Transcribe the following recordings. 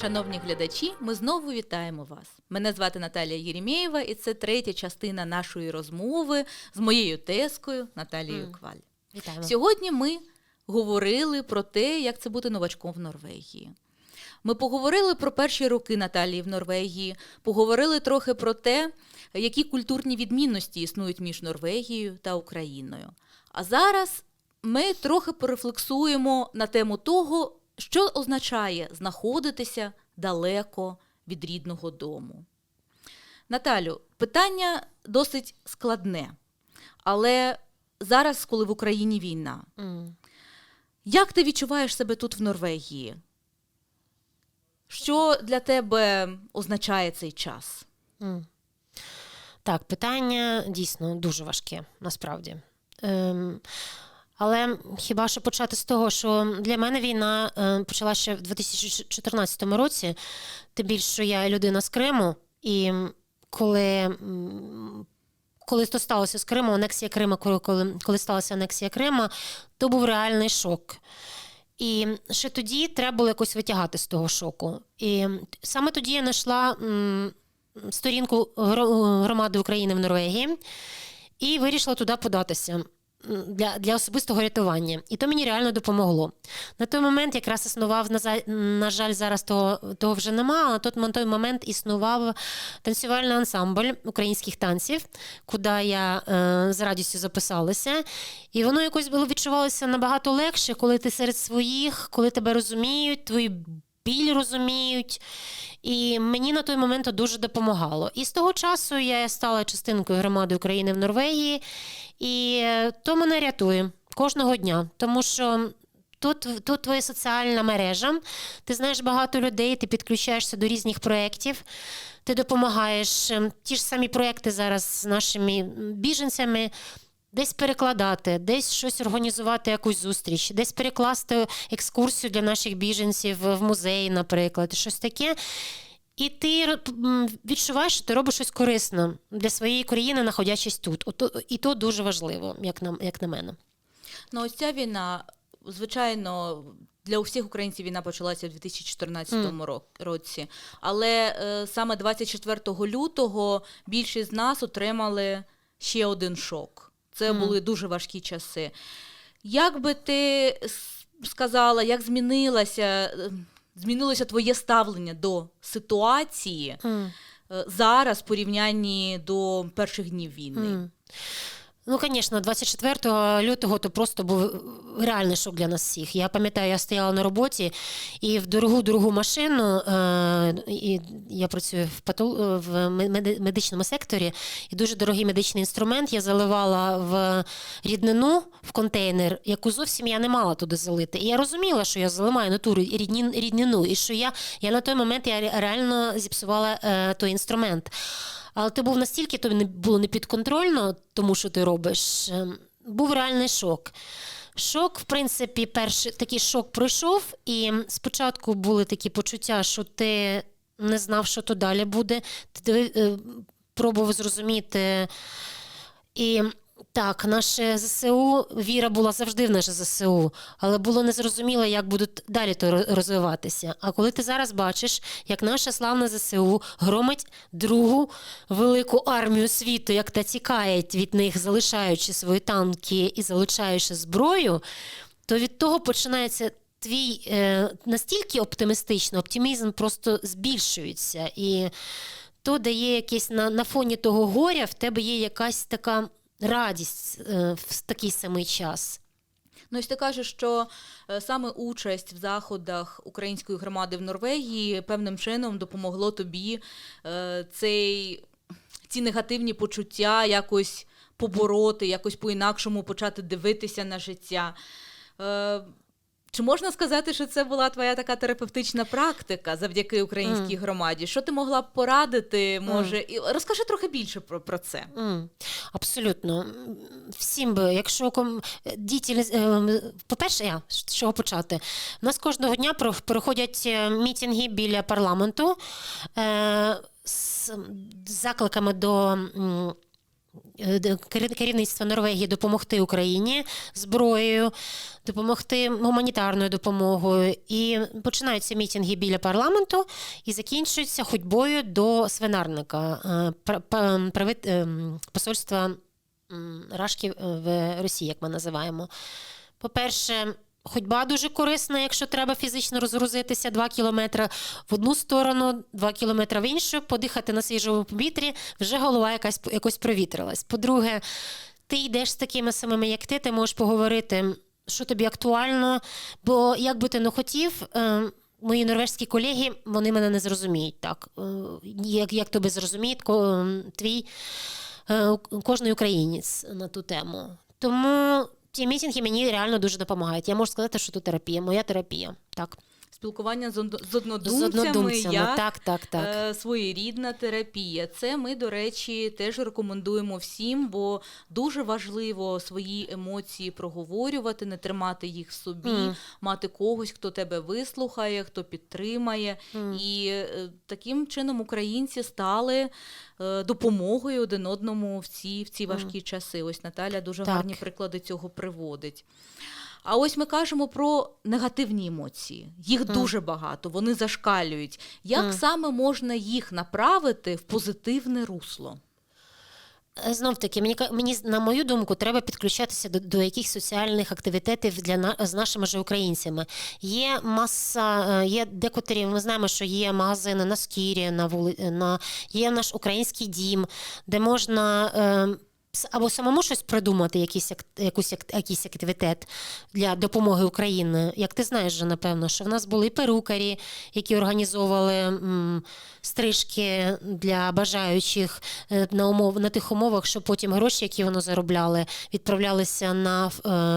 Шановні глядачі, ми знову вітаємо вас. Мене звати Наталія Єремєєва, і це третя частина нашої розмови з моєю тескою Наталією Мгм. Кваль. Вітаємо. Сьогодні ми говорили про те, як це бути новачком в Норвегії. Ми поговорили про перші роки Наталії в Норвегії, поговорили трохи про те, які культурні відмінності існують між Норвегією та Україною. А зараз ми трохи порефлексуємо на тему того, що означає знаходитися далеко від рідного дому. Наталю, питання досить складне, але зараз, коли в Україні війна, М. як ти відчуваєш себе тут в Норвегії? Що для тебе означає цей час? М. Так, питання дійсно дуже важке, насправді. Ем, але хіба що почати з того, що для мене війна е, почалася ще в 2014 році, тим більше, що я людина з Криму, і коли. Коли то сталося з Криму, анексія Крима, коли, коли, сталася анексія Крима, то був реальний шок. І ще тоді треба було якось витягати з того шоку. І саме тоді я знайшла сторінку громади України в Норвегії і вирішила туди податися для, для особистого рятування. І то мені реально допомогло. На той момент якраз існував, на, жаль, зараз того, того вже нема, а на той, на той момент існував танцювальний ансамбль українських танців, куди я е, з радістю записалася. І воно якось було відчувалося набагато легше, коли ти серед своїх, коли тебе розуміють, твої біль розуміють. І мені на той момент дуже допомагало. І з того часу я стала частинкою громади України в Норвегії, і е, то мене рятує кожного дня, тому що. Тут, тут твоя соціальна мережа, ти знаєш багато людей, ти підключаєшся до різних проєктів, ти допомагаєш. Ем, Ті ж самі проєкти зараз з нашими біженцями. Десь перекладати, десь щось організувати, якусь зустріч, десь перекласти екскурсію для наших біженців в музей, наприклад, щось таке. І ти відчуваєш, що ти робиш щось корисне для своєї країни, знаходячись тут. І то дуже важливо, як на, як на мене. Ну, ось ця війна, звичайно, для усіх українців війна почалася в 2014 ро- році. Але е, саме 24 лютого більшість з нас отримали ще один шок. Це mm. були дуже важкі часи. Як би ти сказала, як змінилася, е, змінилося твоє ставлення до ситуації mm. зараз в порівнянні до перших днів війни? М. Ну, звісно, 24 лютого то просто був реальний шок для нас всіх. Я пам'ятаю, я стояла на роботі і в дорогу дорогу машину, е, і я працюю в, патол, в меди- медичному секторі, і дуже дорогий медичний інструмент я заливала в ріднину в контейнер, яку зовсім я не мала туди залити. І я розуміла, що я заливаю на ту ріднину, і що я, я на той момент я реально зіпсувала е, той інструмент. Але ти був настільки тобі не було непідконтрольно, тому що ти робиш. ем, Був реальний шок. Шок, в принципі, перший такий шок пройшов, і спочатку були такі почуття, що ти не знав, що то далі буде. Ти е, пробував зрозуміти. І так, наше ЗСУ, віра була завжди в наше ЗСУ, але було незрозуміло, як будуть далі то розвиватися. А коли ти зараз бачиш, як наше славне ЗСУ громить другу велику армію світу, як та тікає від них, залишаючи свої танки і залишаючи зброю, то від того починається. Твій е, настільки оптимістично, оптимізм просто збільшується. І то дає якесь на, на фоні того горя, в тебе є якась така радість е, в такий самий час. Ну, ось ти кажеш, що е, саме участь в заходах української громади в Норвегії певним чином допомогло тобі е, цей, ці негативні почуття якось побороти, якось по-інакшому почати дивитися на життя. Чи можна сказати, що це була твоя така терапевтична практика завдяки українській громаді? Що ти могла б порадити? Може, і розкажи трохи більше про, про це. М, Абсолютно. Всім би, якщо ком... діти, е, по-перше, я з чого почати? У нас кожного дня проходять е, мітинги біля парламенту е, з закликами до керівництва Норвегії допомогти Україні зброєю, допомогти гуманітарною допомогою. І починаються мітинги біля парламенту і закінчуються ходьбою до свинарника е, ем, посольства Рашків в Росії, як ми називаємо. По-перше, ходьба дуже корисна, якщо треба фізично розгрузитися 2 кілометри в одну сторону, 2 кілометри в іншу, подихати на свіжому повітрі, вже голова якась якось провітрилась. По-друге, ти йдеш з такими самими, як ти, ти можеш поговорити, що тобі актуально, бо як би ти не хотів. е, Мої норвежські колеги вони мене не зрозуміють так. Е, Як, як тобі зрозуміє ко- твій е, кожний українець на ту тему. Тому ті мітинги мені реально дуже допомагають. Я можу сказати, що то терапія, моя терапія. Так. Спілкування з од- з однодумцями, З однодумцями. як Так, так, так. е, своєрідна терапія. Це ми, до речі, теж рекомендуємо всім, бо дуже важливо свої емоції проговорювати, не тримати їх в собі, Мгм. мати когось, хто тебе вислухає, хто підтримає. Мгм. І е, таким чином українці стали е, допомогою один одному в ці, в ці важкі часи. Ось Наталя дуже Так. гарні приклади цього приводить. А ось ми кажемо про негативні емоції. Їх дуже багато, вони зашкалюють. Як Мгм. саме можна їх направити в позитивне русло? Знов таки, мені мені на мою думку, треба підключатися до, до якихось соціальних активітетів для на, з нашими же українцями. Є маса, е, є декотрі. Ми знаємо, що є магазини на скірі, на вули, на є наш український дім, де можна. Е, або самому щось придумати, якийсь, якусь, якийсь активітет для допомоги Україні. Як ти знаєш, вже, напевно, що в нас були перукарі, які організовували м, стрижки для бажаючих е, на, умов, на тих умовах, що потім гроші, які вони заробляли, відправлялися на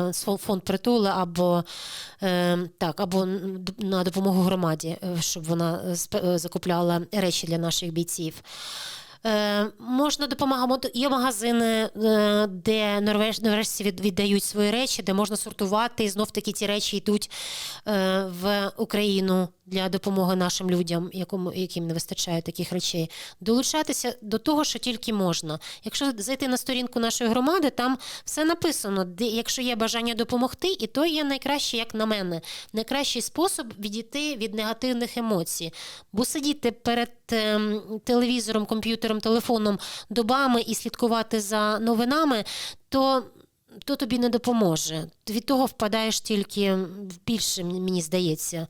е, фонд притули або, е, так, або на допомогу громаді, е, щоб вона е, закупляла речі для наших бійців. Е, можна допомагати. Є магазини, е, де норвежці віддають свої речі, де можна сортувати, і знов таки ці речі йдуть е, в Україну для допомоги нашим людям, яким не вистачає таких речей. Долучатися до того, що тільки можна. Якщо зайти на сторінку нашої громади, там все написано, де, якщо є бажання допомогти, і то є найкраще, як на мене, найкращий спосіб відійти від негативних емоцій. Бо сидіти перед телевізором, комп'ютером, телефоном добами і слідкувати за новинами, то. То тобі не допоможе. Від того впадаєш тільки в більше, мені здається,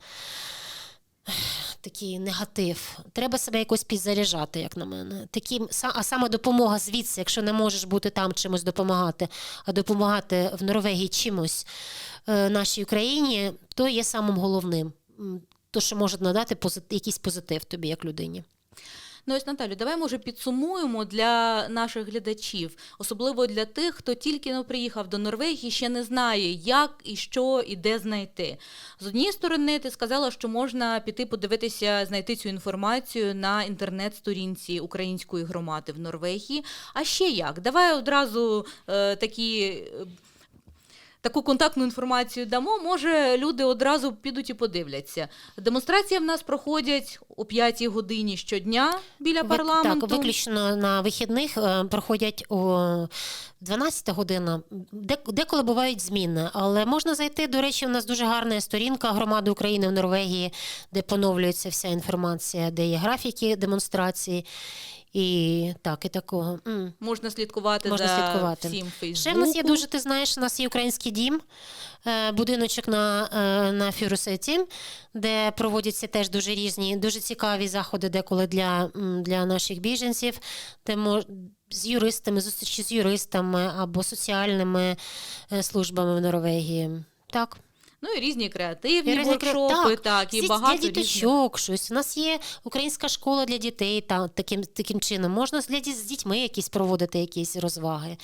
такий негатив. Треба себе якось підзаряджати, як на мене. Такі, а саме допомога звідси, якщо не можеш бути там чимось допомагати, а допомагати в Норвегії чимось е, нашій Україні, то є самим головним. То, що може надати позит- якийсь позитив тобі, як людині. Ну ось Наталю, давай може підсумуємо для наших глядачів, особливо для тих, хто тільки но приїхав до Норвегії, ще не знає, як і що і де знайти. З однієї сторони, ти сказала, що можна піти подивитися, знайти цю інформацію на інтернет-сторінці української громади в Норвегії. А ще як? Давай одразу е, такі. Таку контактну інформацію дамо, може люди одразу підуть і подивляться. Демонстрації в нас проходять о 5 годині щодня біля парламенту. Так, виключно на вихідних е, проходять о 12 година. Деколи бувають зміни, але можна зайти. До речі, у нас дуже гарна сторінка громади України в Норвегії, де поновлюється вся інформація, де є графіки демонстрації. І так, і такого. М. Можна слідкувати Можна за слідкувати. всім Фейсбуку. Ще в нас є дуже, ти знаєш, у нас є український дім, е, будиночок на, е, на Фюрусеті, де проводяться теж дуже різні, дуже цікаві заходи деколи для, для наших біженців, де мож, з юристами, зустрічі з юристами або соціальними е, службами в Норвегії. Так. Ну і різні креативні І різні воркшопи, так, і багато для різних. щось. У нас є українська школа для дітей та, таким, таким чином. Можна для, з дітьми якісь проводити якісь розваги.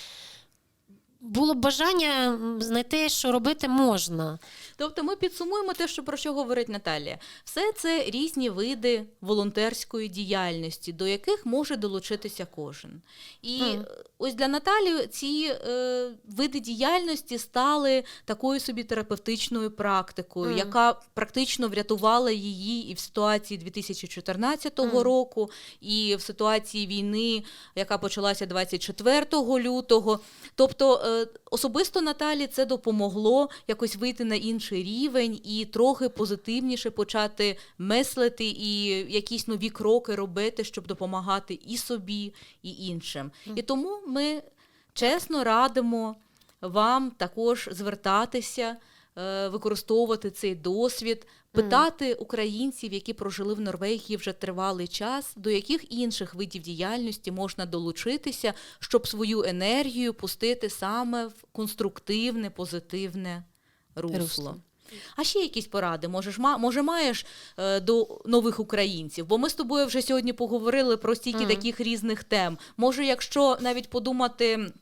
Було бажання знайти, що робити можна. Тобто ми підсумуємо те, що про що говорить Наталія. Все це різні види волонтерської діяльності, до яких може долучитися кожен. І е, ось для Наталії ці е, види діяльності стали такою собі терапевтичною практикою, Мгм. яка практично врятувала її і в ситуації 2014 Мгм. року, і в ситуації війни, яка почалася 24 лютого. Тобто е, особисто Наталі це допомогло якось вийти на інший рівень і трохи позитивніше почати мислити і якісь нові кроки робити, щоб допомагати і собі, і іншим. І тому ми чесно радимо вам також звертатися. Е, Використовувати цей досвід, питати українців, які прожили в Норвегії вже тривалий час, до яких інших видів діяльності можна долучитися, щоб свою енергію пустити саме в конструктивне, позитивне русло. Русло. А ще якісь поради? Можеш, може, маєш е, до нових українців? Бо ми з тобою вже сьогодні поговорили про стільки Мгм. таких різних тем. Може, якщо навіть подумати.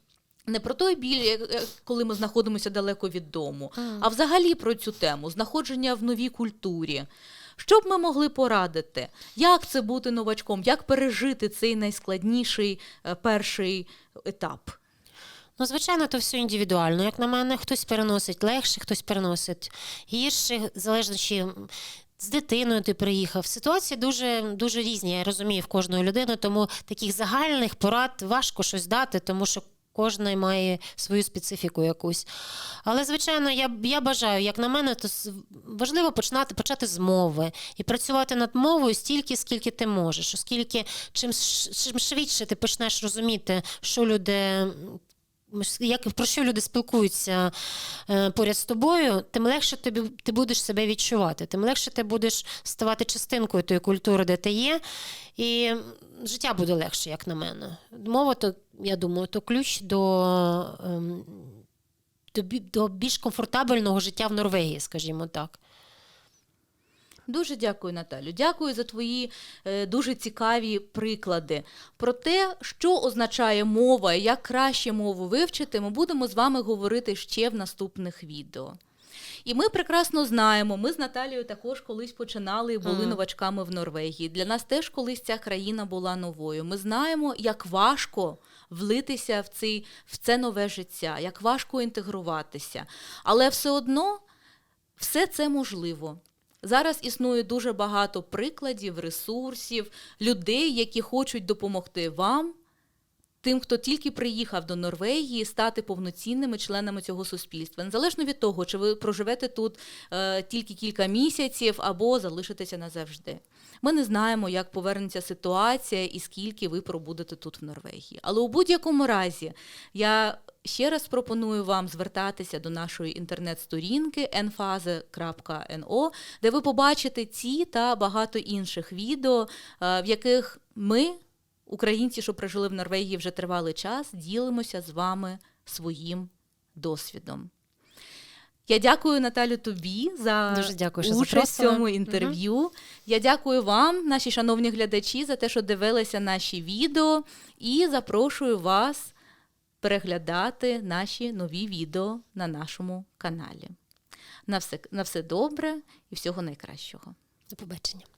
Не про той біль, як коли ми знаходимося далеко від дому, а взагалі про цю тему знаходження в новій культурі. Що б ми могли порадити? Як це бути новачком? Як пережити цей найскладніший е, перший етап? Ну, звичайно, то все індивідуально. Як на мене, хтось переносить легше, хтось переносить гірше, залежно чи з дитиною ти приїхав. Ситуації дуже, дуже різні, я розумію, в кожної людини, тому таких загальних порад важко щось дати, тому що. Кожна має свою специфіку якусь. Але, звичайно, я, я бажаю, як на мене, то важливо починати почати з мови і працювати над мовою стільки, скільки ти можеш. Оскільки чим, чим швидше ти почнеш розуміти, що люди як про що люди спілкуються е, поряд з тобою, тим легше тобі ти будеш себе відчувати, тим легше ти будеш ставати частинкою тої культури, де ти є, і життя буде легше, як на мене. Мова, то я думаю, то ключ до, ем, до, більш комфортабельного життя в Норвегії, скажімо так. Дуже дякую, Наталю. Дякую за твої е, дуже цікаві приклади. Про те, що означає мова і як краще мову вивчити, ми будемо з вами говорити ще в наступних відео. І ми прекрасно знаємо, ми з Наталією також колись починали і були Мгм. новачками в Норвегії. Для нас теж колись ця країна була новою. Ми знаємо, як важко влитися в, цей, в це нове життя, як важко інтегруватися. Але все одно все це можливо. Зараз існує дуже багато прикладів, ресурсів, людей, які хочуть допомогти вам, тим, хто тільки приїхав до Норвегії, стати повноцінними членами цього суспільства, незалежно від того, чи ви проживете тут е, тільки кілька місяців або залишитеся назавжди. Ми не знаємо, як повернеться ситуація і скільки ви пробудете тут в Норвегії. Але у будь-якому разі я ще раз пропоную вам звертатися до нашої інтернет-сторінки enfaze.no, де ви побачите ці та багато інших відео, е, в яких ми, українці, що прожили в Норвегії вже тривалий час, ділимося з вами своїм досвідом. Я дякую Наталю тобі за Дуже дякую, що участь в цьому інтерв'ю. Я дякую вам, наші шановні глядачі, за те, що дивилися наші відео, і запрошую вас переглядати наші нові відео на нашому каналі. На все, на все добре і всього найкращого. До побачення.